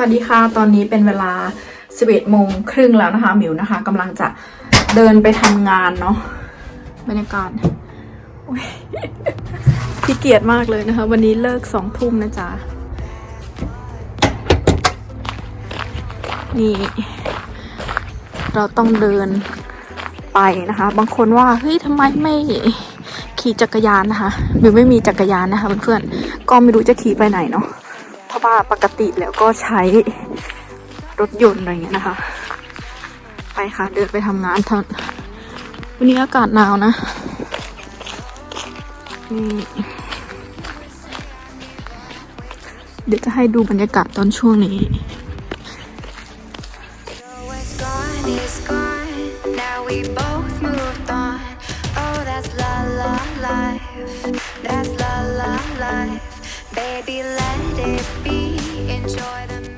วัสดีค่ะ ตอนนี้เป็นเวลา 11โมงครึ่งแล้วนะคะหมิวนะคะกำลังจะเดินไปทำงานเนาะบรรยากาศโอ๊ยขี้เกียจมากเลยนะคะ วันนี้เลิกสองทุ่มนะจ๊ะ นี่ เราต้องเดินไปนะคะ บางคนว่าเฮ้ยทำไมไม่ขี่จักรยานนะคะหมิวไม่มีจักรยานนะคะเพื่อนๆก็ไม่รู้จะขี่ไปไหนเนาะ เพราะว่าปกติแล้วก็ใช้รถยนต์อะไรเงี้ยนะคะ ไปค่ะเดินไปทำงานเถอะวันนี้อากาศหนาวนะนี่เดี๋ยวจะให้ดูบรรยากาศตอนช่วงนี้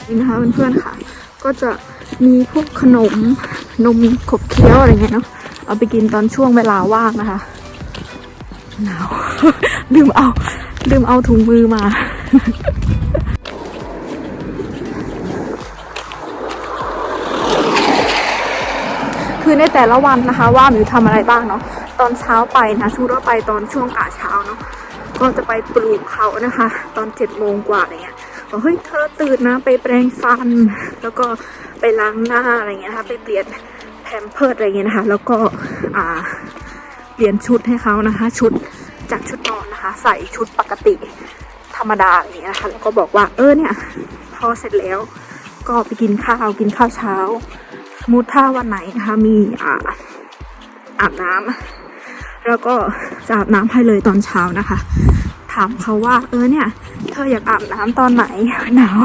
นี่นะคะเพื่อนๆค่ะ ก็จะมีพวกขนมนมขบเคี้ยวอะไรเงี้ยเนาะเอาไปกินตอนช่วงเวลาว่างนะคะหนาวลืมเอาลืมเอาถุงมือมาคือในแต่ละวันนะคะว่าหมิวทำอะไรบ้างเนาะตอนเช้าไปนะชูว่าไปตอนช่วงกะเช้าเนาะ ก็จะไปปลูกเขานะคะ ตอนเจ็ดโมงกว่าอะไรเงี้ยบอกเฮ้ยเธอตื่นนะไปแปรงฟัน แล้วก็ไปล้างหน้าอะไรเงี้ยนะคะไปเปลี่ยนแพมเพิร์ดอะไรเงี้ยนะคะ แล้วก็อ่าเปลี่ยนชุดให้เขานะคะ ชุดจากชุดนอนนะคะ ใส่ชุดปกติธรรมดาอย่างเงี้ยนะคะแล้วก็บอกว่าเออเนี่ย พอเสร็จแล้วก็ไปกินข้าวกินข้าวเช้า สมมติถ้าวันไหนนะคะมีอ่าอาบน้ำแล้วก็ จะอาบน้ำให้เลยตอนเช้านะคะ ถามเขาว่า เออเนี่ย เธออยากอาบน้ำตอนไหนหนาว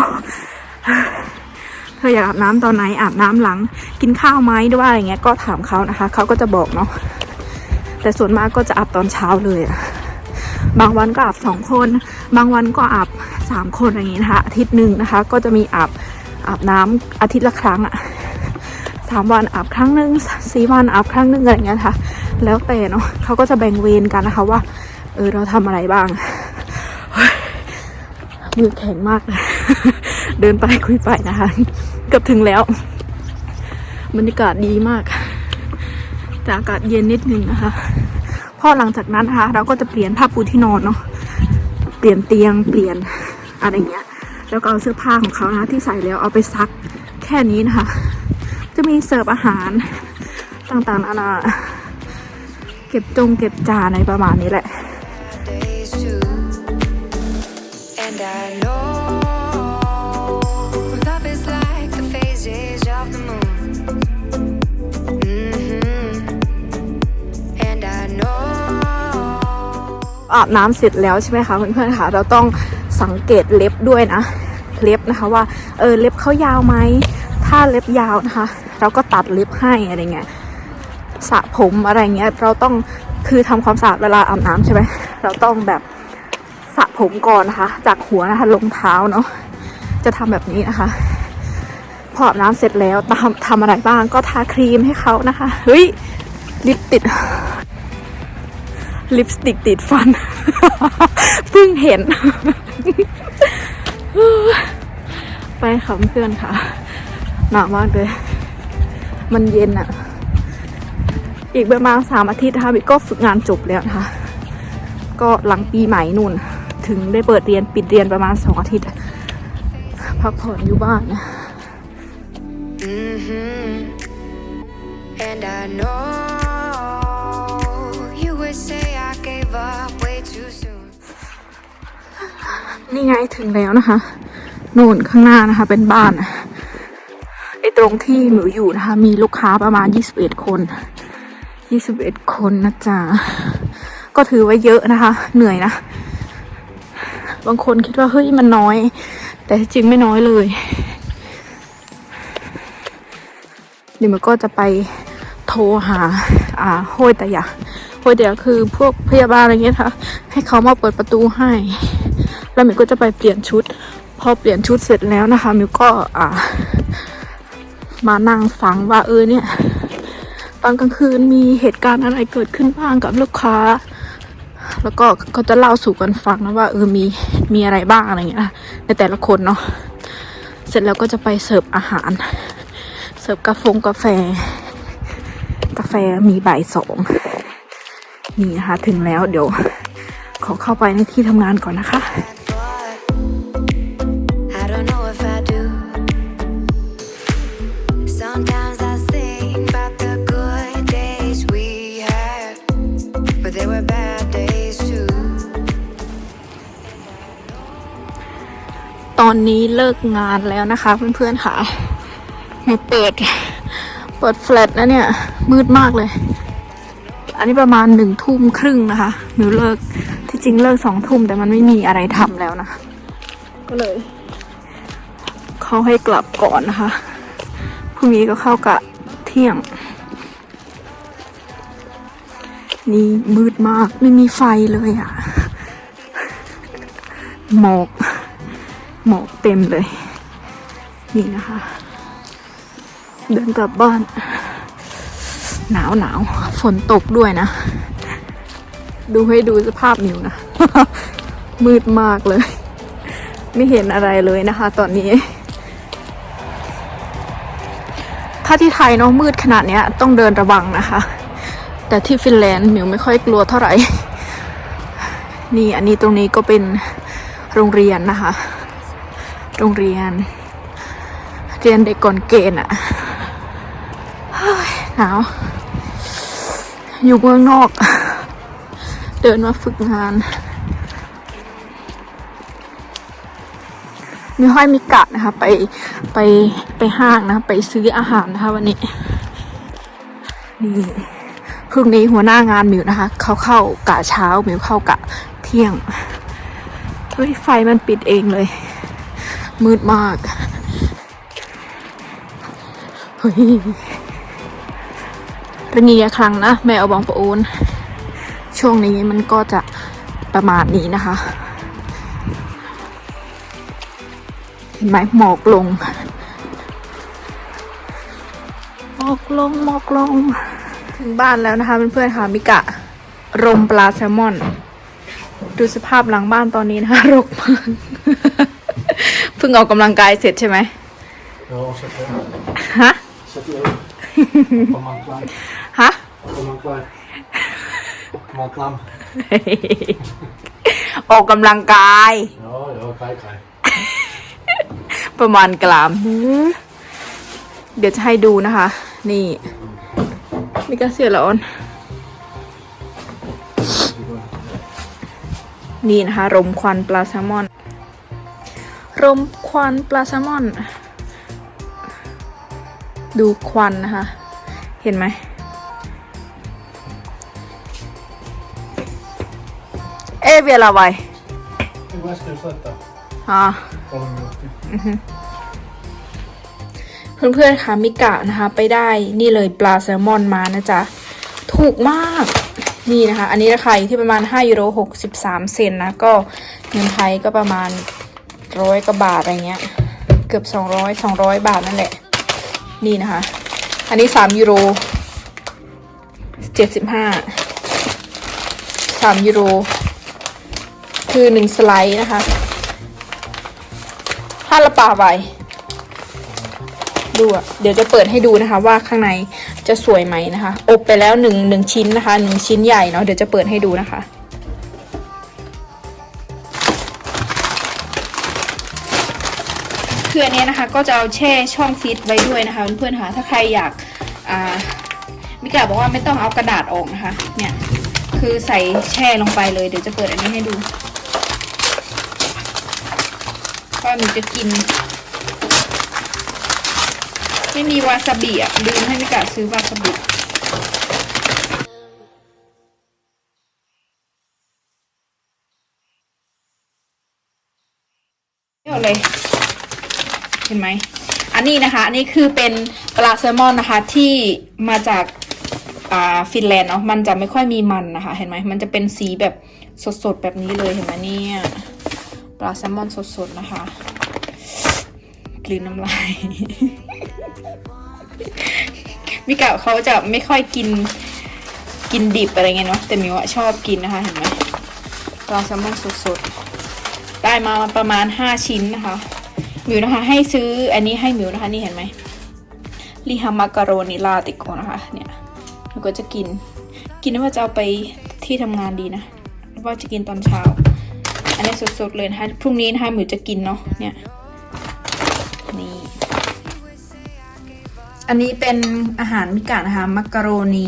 เธออยากอาบน้ำตอนไหนอาบน้ำหลัง กินข้าวไหมด้วยอะไรเงี้ยก็ถามเขานะคะเขาก็จะบอกเนาะแต่ส่วนมากก็จะอาบตอนเช้าเลยอะบางวันก็อาบสองคน บางวันก็อาบสามคนอย่างงี้นะคะอาทิตย์หนึ่งนะคะ ก็จะมีอาบอาบน้ำอาทิตย์ละครั้งอะสามวันอาบครั้งหนึ่งสี่วันอาบครั้งหนึ่งอะไรเงี้ยค่ะ แล้วแต่เนาะเขาก็จะแบ่งเวรกันนะคะว่า เออเราทำอะไรบ้างมือแข็งมากเลยเดินไปคุยไปนะคะเกือบถึงแล้ว บรรยากาศดีมากแต่อากาศเย็นนิดนึงนะคะพอหลังจากนั้นนะคะเราก็จะเปลี่ยนผ้าปูที่นอนเนาะเปลี่ยนเตียงเปลี่ยนอะไรเงี้ย แล้วก็เอาเสื้อผ้าของเขานะคะที่ใส่แล้วเอาไปซักแค่นี้นะคะ จะมีเสิร์ฟอาหารต่างๆนานา เก็บจงเก็บจานในประมาณนี้แหละ days too. And I know love is like the phases of the moon. hmm And I know. อาบน้ำเสร็จแล้วใช่ไหมคะเพื่อนๆค่ะ เราต้องสังเกตเล็บด้วยนะ เล็บนะคะว่า เออ เล็บเขายาวไหม ถ้าเล็บยาวนะคะ เราก็ตัดเล็บให้อะไรเงี้ย สระผมอะไรเงี้ยเราต้องคือทำความสะอาดเวลาอาบน้ำใช่ไหมเราต้องแบบสระผมก่อนนะคะ จากหัวนะคะลงเท้าเนาะจะทำแบบนี้นะคะ พออาบน้ำเสร็จแล้วทำทำอะไรบ้างก็ทาครีมให้เขานะคะเฮ้ยลิปติดลิปสติกติดฟันเพิ่งเห็น ไปค่ะเพื่อนค่ะหนาวมากเลย มันเย็นอะ อีกประมาณสามอาทิตย์นะคะบิ๊กก็ฝึกงานจบแล้วนะคะก็หลังปีใหม่นู่น ถึงได้เปิดเรียนปิดเรียนประมาณสองอาทิตย์ พักผ่อนอยู่บ้าน hmm And I know you would say I gave up way too soon. นี่ไงถึงแล้วนะคะโน่นข้างหน้านะคะ เป็นบ้านไอตรงที่หนูอยู่นะคะ มีลูกค้าประมาณ 21 คน 21คนนะจ๊ะ ก็ถือว่าเยอะนะคะ เหนื่อยนะ บางคนคิดว่าเฮ้ยมันน้อย แต่จริงไม่น้อยเลย เดี๋ยวมันก็จะไปโทรหา อ่าโฮยแต่ยาโฮยแต่ยาคือพวกพยาบาลอะไรเงี้ยค่ะ ให้เขามาเปิดประตูให้ แล้วมิวก็จะไปเปลี่ยนชุด พอเปลี่ยนชุดเสร็จแล้วนะคะมิวก็อ่ามานั่งฟังว่าเออเนี่ย ตอนกลางคืนมีเหตุการณ์อะไรเกิดขึ้นบ้างกับลูกค้า แล้วก็ก็จะเล่าสู่กันฟังนะว่าเออมีมีอะไรบ้างอะไรเงี้ยในแต่ละคนเนาะเสร็จแล้วก็จะไปเสิร์ฟอาหาร เสิร์ฟกาแฟกาแฟ กาแฟมีบ่ายสองนี่นะคะถึงแล้วเดี๋ยวขอเข้าไปในที่ทำงานก่อนนะคะ Sometimes อนนี้เลิกงานแล้วนะคะ เพื่อนๆค่ะไม่เปิด เปิดแฟลตนะเนี่ย มืดมากเลย อันนี้ประมาณหนึ่งทุ่มครึ่งนะคะหนูเลิกที่จริงเลิกสองทุ่มแต่มันไม่มีอะไรทำแล้วนะ ก็เลยเขาให้กลับก่อนนะคะพรุ่งนี้ก็เข้ากะเที่ยง นี่มืดมากไม่มีไฟเลยอะ่ะหมอก หมอกเต็มเลย นี่นะคะ เดินกลับบ้าน หนาวหนาวฝนตกด้วยนะ ดูให้ดูสภาพมิวนะ มืดมากเลย ไม่เห็นอะไรเลยนะคะ ตอนนี้ ถ้าที่ไทยเนาะมืดขนาดนี้ต้องเดินระวังนะคะ แต่ที่ฟินแลนด์มิวไม่ค่อยกลัวเท่าไหร่ นี่อันนี้ตรงนี้ก็เป็นโรงเรียนนะคะ โรงเรียน เรียนเด็กก่อนเกณฑ์อะหนาว อยู่เมืองนอก เดินมาฝึกงาน มีห้อยมีกะนะคะ ไปไปไปห้างนะคะไปซื้ออาหารนะคะ วันนี้ นี่พรุ่งนี้หัวหน้างานมิวนะคะ เขาเข้ากะเช้ามิวเข้ากะเที่ยงเฮ้ยไฟมันปิดเองเลย มืดมากเฮ้ยระงียครั้งนะแม่เอาบองประโอนช่วงนี้มันก็จะประมาณนี้นะคะ เห็นไหมหมอกลง หมอกลงหมอกลง ถึงบ้านแล้วนะคะเพื่อนๆค่ะมิกะ รมปลาแซลมอน ดูสภาพหลังบ้านตอนนี้นะคะรกมากเพิ่งออกกำลังกายเสร็จใช่ไหม Ja, zet je. ฮะ Zet je. Kom maar klaar. ฮะ Kom maar klaar. Kom maar klaar. ออกกำลังกาย Ja, ja, kijk, kijk. ประมาณกลาม เดี๋ยวจะให้ดูนะคะ นี่มิกาเสียละออน นี่นะคะ รมควันปลาแซลมอน รมควันปลาแซลมอน ดูควันนะคะ เห็นไหม เอเวียลาไว Ik was dus dat. อ่า Kom maar. เพื่อนๆคะมิกะนะคะ ไปได้นี่เลยปลาแซลมอนมานะจ๊ะ ถูกมากนี่นะคะ อันนี้ราคาอยู่ที่ประมาณ5ยูโร63 เซนนะ ก็เงินไทยก็ประมาณ ร้อยกว่าบาทอะไรเงี้ย เกือบ200 200บาทนั่นแหละ นี่นะคะ อันนี้3ยูโร75 3ยูโร คือ1สไลด์นะคะถ้าละปาไปดูอะเดี๋ยวจะเปิดให้ดูนะคะ ว่าข้างในจะสวยไหมนะคะ อบไปแล้วหนึ่งหนึ่งชิ้นนะคะหนึ่งชิ้นใหญ่เนาะเดี๋ยวจะเปิดให้ดูนะคะ ก็จะเอาแช่ช่องฟิตไว้ด้วยนะคะเพื่อนๆค่ะถ้าใครอยากอ่ามิกาบอกว่าไม่ต้องเอากระดาษออกนะคะ เนี่ย คือใส่แช่ลงไปเลยเดี๋ยวจะเปิดอันนี้ให้ดูก็หนูจะกิน ไม่มีวาซาบิอะลืมให้มิกาซื้อวาซาบิเดี๋ยวเลย เห็นไหม อันนี้นะคะ อันนี้คือเป็นปลาแซลมอนนะคะที่มาจากอ่าฟินแลนด์เนาะ มันจะไม่ค่อยมีมันนะคะ เห็นไหม มันจะเป็นสีแบบสดๆแบบนี้เลย เห็นไหมเนี่ยปลาแซลมอนสดๆนะคะ กลืนน้ำลาย มิกะเขาจะไม่ค่อยกินกินดิบอะไรเงี้ยเนาะ แต่มิวอะชอบกินนะคะ เห็นไหมปลาแซลมอนสดๆ ได้มาประมาณ 5 ชิ้นนะคะ มิวนะคะ ให้ซื้ออันนี้ให้มิวนะคะ นี่เห็นไหมลิฮามาการโรนิลาติโกนะคะ เนี่ยมิวก็จะกิน กินว่าจะเอาไปที่ทำงานดีนะว่าจะกินตอนเช้า อันนี้สดๆเลยนะคะพรุ่งนี้นะคะมิวจะกินเนาะเนี่ยนี่อันนี้เป็นอาหารมิกะนะคะมักกะโรนี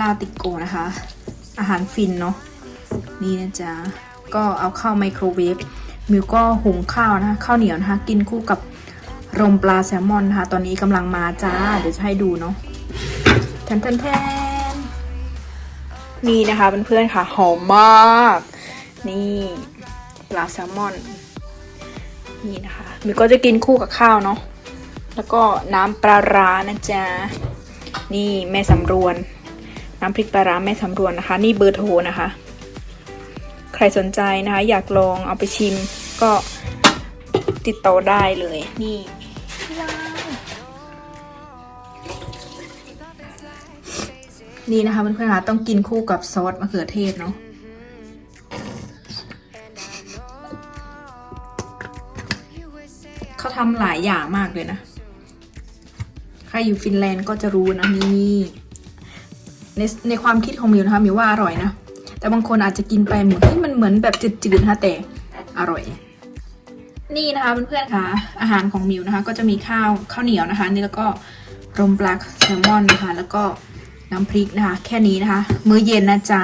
ลาติโกนะคะ อาหารฟินเนาะนี่นะจ๊ะก็เอาเข้าไมโครเวฟ มิวก็หุงข้าวนะคะข้าวเหนียวนะคะกินคู่กับรมปลาแซลมอนนะคะตอนนี้กำลังมาจ้า เดี๋ยวจะให้ดูเนาะแทนแทนแทนนี่นะคะเพื่อนๆค่ะ หอมมาก นี่ปลาแซลมอน นี่นะคะมิวก็จะกินคู่กับข้าวเนาะแล้วก็น้ำปลาร้านะจ๊ะนี่แม่สำรวน น้ำพริกปลาร้าแม่สำรวนนะคะ นี่เบอร์โทรนะคะ ใครสนใจนะคะ อยากลองเอาไปชิมก็ติดต่อได้เลยนี่นี่นะคะเพื่อนๆคะต้องกินคู่กับซอสมะเขือเทศเนาะเขาทำหลายอย่างมากเลยนะ ใครอยู่ฟินแลนด์ก็จะรู้นะนี่ในในความคิดของมิวนะคะมิวว่าอร่อยนะ แต่บางคนอาจจะกินไปเหมือนที่มันเหมือนแบบจืดๆนะคะแต่อร่อย นี่นะคะเพื่อนๆค่ะ อาหารของมิวนะคะ ก็จะมีข้าวข้าวเหนียวนะคะ นี่แล้วก็รมปลาแซลมอนนะคะ แล้วก็น้ำพริกนะคะ แค่นี้นะคะ มื้อเย็นนะจ๊ะ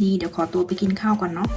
นี่เดี๋ยวขอตัวไปกินข้าวก่อนเนาะ